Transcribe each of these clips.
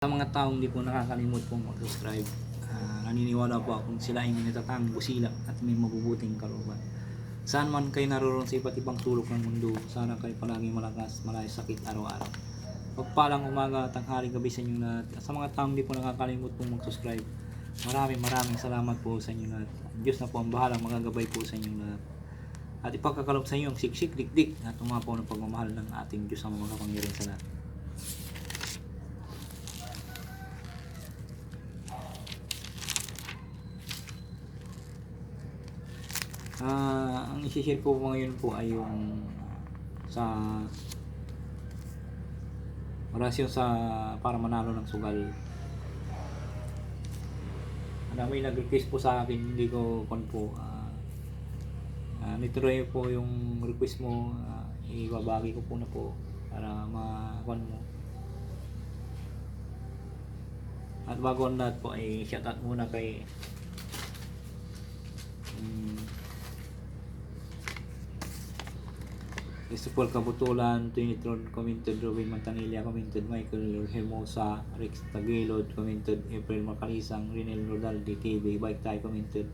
Sa mga taong hindi po nakakalimot pong mag-subscribe, ah, naniniwala po akong sila ay may natatang busila at may mabubuting kalooban. Saan man kayo naroon sa iba't ibang sulok ng mundo, sana kayo palagi malakas, malay sakit araw-araw. Pagpalang umaga, tanghali, gabi sa inyo lahat. At sa mga taong hindi po nakakalimot pong mag-subscribe, maraming maraming salamat po sa inyo lahat. Diyos na po ang bahalang magagabay po sa inyo lahat. At ipagkakalob sa inyo ang siksik, dikdik at umapaw ng pagmamahal ng ating Diyos ang mga kapangyarihan sa lahat. Ah, ang isi-share ko po ngayon po ay yung sa orasyon sa para manalo ng sugal. May nag-request po sa akin, hindi ko kon po ah uh, nituloy po yung request mo, ah, ibabagi ko po na po para ma-kon mo. At bago lahat po ay shout out muna kay Christopher Kabutulan, Trinitron, commented Robin Mantanilla, commented Michael Hermosa, Rex Tagilod, commented April Macalisang, Rinel Rodal, DTV, Bike Tayo, commented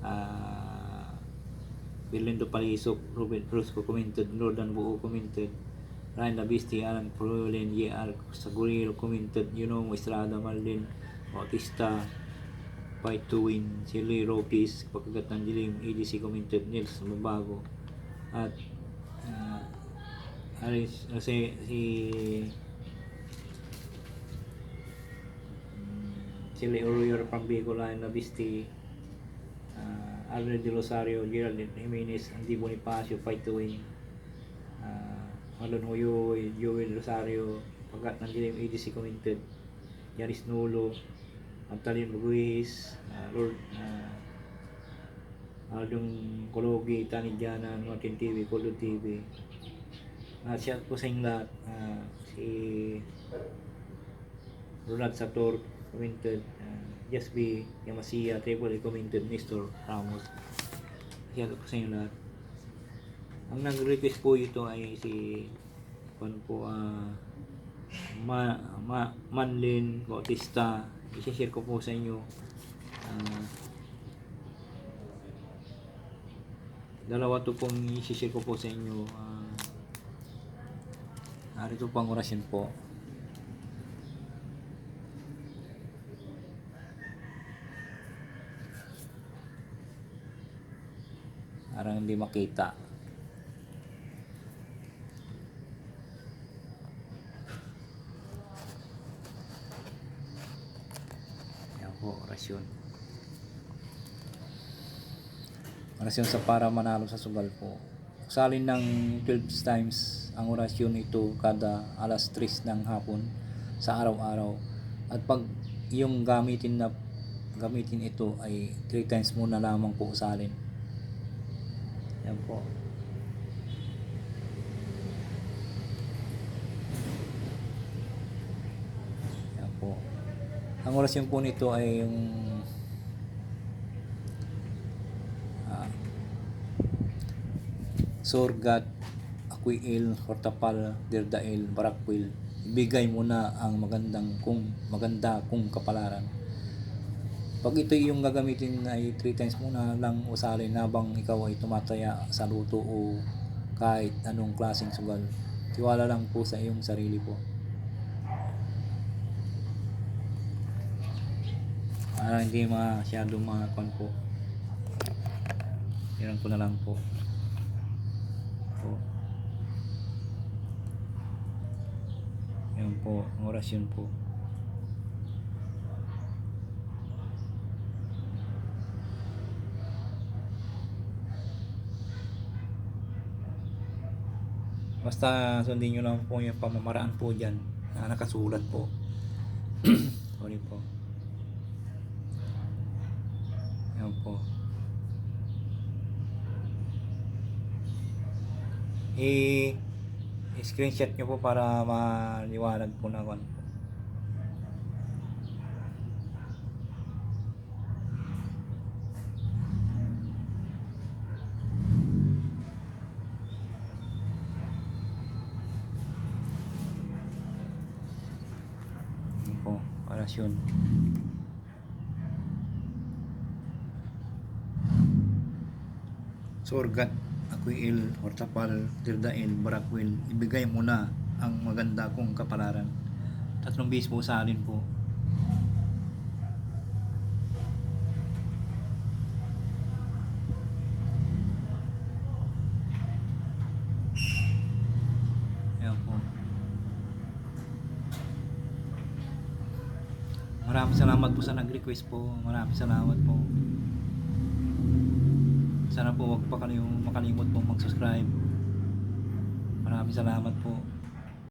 uh, Berlindo Palisok, Robert Rosco, commented Nordan Buo, commented Ryan Labisti, Alan Prolen, JR Sagurilo, commented You know, Estrada, Marlin, Bautista, Win, Shirley Ropis, Pagkagat ng Dilim, EDC, commented Nils Mabago, at Aris, uh, si, si si Leo Royer Pambicola na Bisti uh, Alfred de Rosario Geraldine Jimenez Andy Bonifacio Fight to Win uh, Malon Hoyoy Joel Rosario Pagkat ng Dilim EDC commented Yaris Nulo Antalin Ruiz uh, Lord uh, Aldong Kologi, Tani Diana, Martin TV, Kolo TV. Uh, shout po sa inyong lahat. Ah, si Ronald Sator, commented. Uh, Just be Yamasiya, A, commented. Mr. Ramos. Shout po sa inyong lahat. Ang nag-request po ito ay si Juan po ah Ma, Ma, Manlin Bautista. I-share ko po sa inyo. Ah, dalawa to pong i-share ko po sa inyo uh, narito pang orasyon po. Parang hindi makita. Yan po orasyon. Orasyon sa para manalo sa sugal po. Salin ng 12 times ang orasyon ito kada alas 3 ng hapon sa araw-araw. At pag yung gamitin na gamitin ito ay 3 times muna lamang po salin. Yan po. Yan po. Ang orasyon po nito ay yung Sorgat, Aquiil, Hortapal, Dirdail, Barakwil. Ibigay mo na ang magandang kung maganda kung kapalaran. Pag ito yung gagamitin ay 3 times muna lang usalin habang ikaw ay tumataya sa luto o kahit anong klaseng sugal. Tiwala lang po sa iyong sarili po. Para hindi masyadong mga kwan po. Yan ko na lang. Po. Yan po, ang orasyon po. Basta sundin nyo lang po yung pamamaraan po dyan na nakasulat po. Sorry po. Yan po. i screenshot nyo po para maliwanag po na kung po, orasyon. Sorgat, Aquil, Hortapal, Tirdail, Barakwil, ibigay mo na ang maganda kong kapalaran. Tatlong base po sa akin po. Ayan po. Maraming salamat po sa nag-request po. Maraming salamat po. Sana po wag pa kayo makalimot po mag-subscribe. Maraming salamat po.